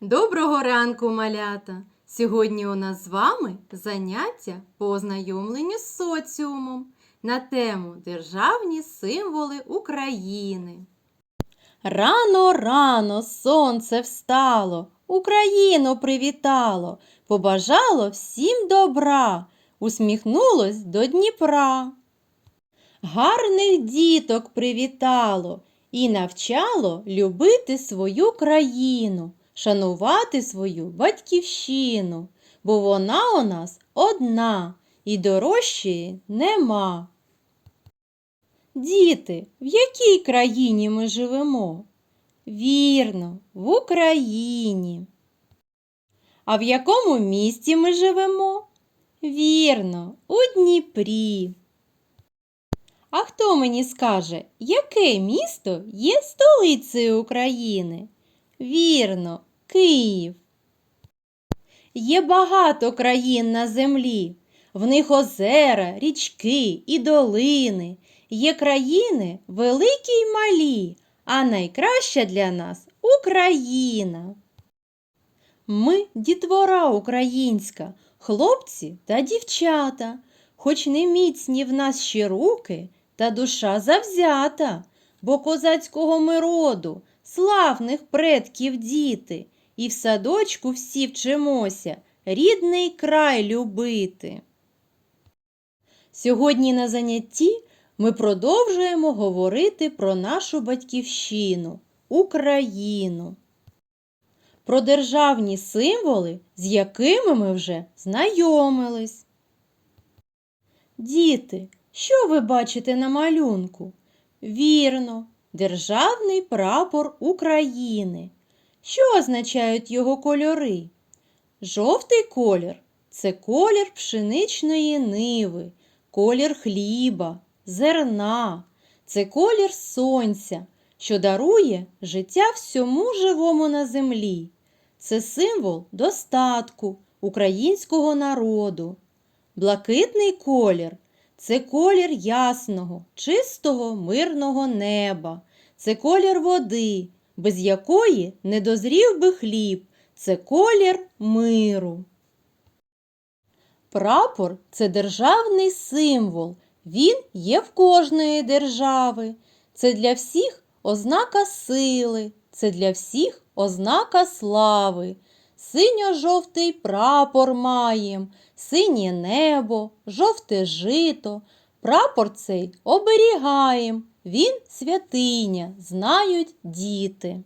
Доброго ранку, малята! Сьогодні у нас з вами заняття по ознайомленню з соціумом на тему Державні символи України. Рано, рано сонце встало, Україну привітало, побажало всім добра, усміхнулось до Дніпра. Гарних діток привітало і навчало любити свою країну, шанувати свою батьківщину, бо вона у нас одна і дорожчої нема. Діти, в якій країні ми живемо? Вірно, в Україні. А в якому місті ми живемо? Вірно, у Дніпрі. А хто мені скаже, яке місто є столицею України? Вірно, Київ. Є багато країн на землі. В них озера, річки і долини. Є країни великі й малі, а найкраща для нас Україна. Ми дітвора українська, хлопці та дівчата, хоч не міцні в нас ще руки, та душа завзята, бо козацького ми роду, славних предків діти, і в садочку всі вчимося рідний край любити. Сьогодні на занятті ми продовжуємо говорити про нашу батьківщину Україну, про державні символи, з якими ми вже знайомились. Діти, що ви бачите на малюнку? Вірно, державний прапор України. Що означають його кольори? Жовтий колір це колір пшеничної ниви, колір хліба, зерна, це колір сонця, що дарує життя всьому живому на землі. Це символ достатку українського народу. Блакитний колір це колір ясного, чистого, мирного неба, це колір води, без якої не дозрів би хліб, це колір миру. Прапор це державний символ. Він є в кожної держави. Це для всіх ознака сили, це для всіх ознака слави. Синьо-жовтий прапор маєм, синє небо, жовте жито. Прапор цей оберігаєм, він святиня, знають діти.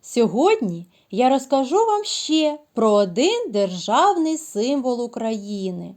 Сьогодні я розкажу вам ще про один державний символ України.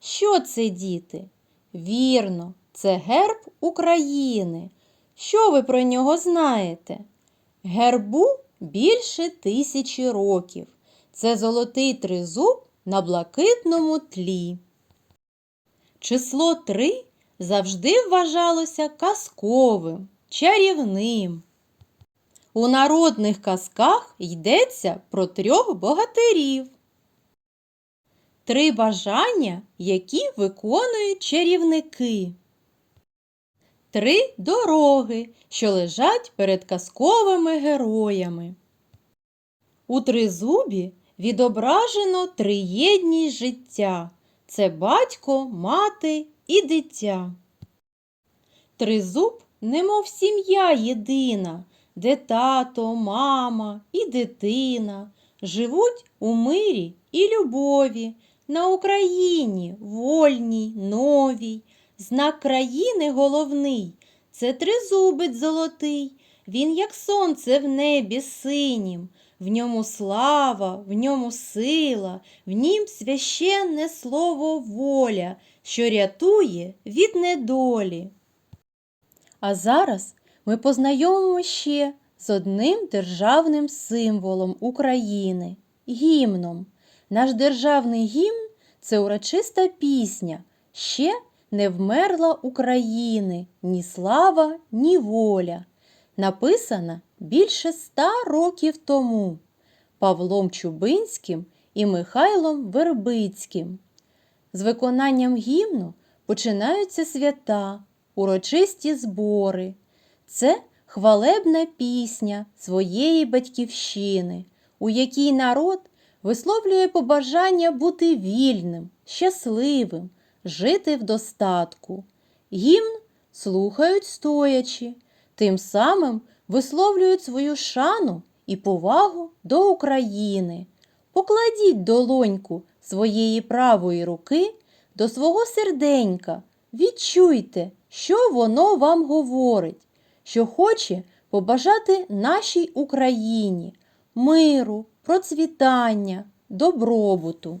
Що це, діти? Вірно, це герб України. Що ви про нього знаєте? Гербу більше тисячі років. Це золотий тризуб на блакитному тлі. Число три завжди вважалося казковим, чарівним. У народних казках йдеться про трьох богатирів. Три бажання, які виконують чарівники. Три дороги, що лежать перед казковими героями. У тризубі відображено триєдність життя це батько, мати і дитя. Тризуб, немов сім'я єдина, де тато, мама і дитина живуть у мирі і любові на Україні вольній, новій. Знак країни головний це тризубець золотий. Він, як сонце в небі синім, в ньому слава, в ньому сила, в нім священне слово воля, що рятує від недолі. А зараз ми познайомимо ще з одним державним символом України гімном. Наш державний гімн це урочиста пісня. Ще не вмерла України ні слава, ні воля. Написана більше ста років тому Павлом Чубинським і Михайлом Вербицьким. З виконанням гімну починаються свята, урочисті збори. Це хвалебна пісня своєї батьківщини, у якій народ висловлює побажання бути вільним, щасливим, жити в достатку. Гімн слухають стоячи, тим самим висловлюють свою шану і повагу до України. Покладіть долоньку своєї правої руки до свого серденька, відчуйте, що воно вам говорить, що хоче побажати нашій Україні миру, процвітання, добробуту.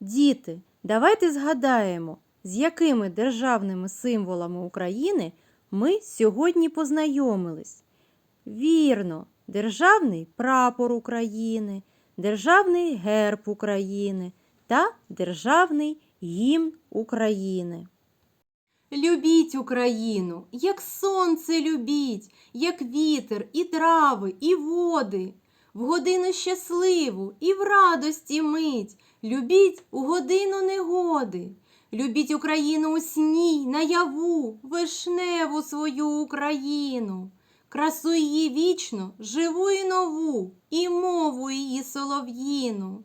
Діти, давайте згадаємо, з якими державними символами України ми сьогодні познайомились. Вірно, державний прапор України, державний герб України та державний гімн України. Любіть Україну, як сонце любіть, як вітер, і трави, і води. В годину щасливу і в радості мить. Любіть у годину негоди. Любіть Україну у сні, наяву, вишневу свою Україну. Красу її вічно, живу і нову, і мову її солов'їну.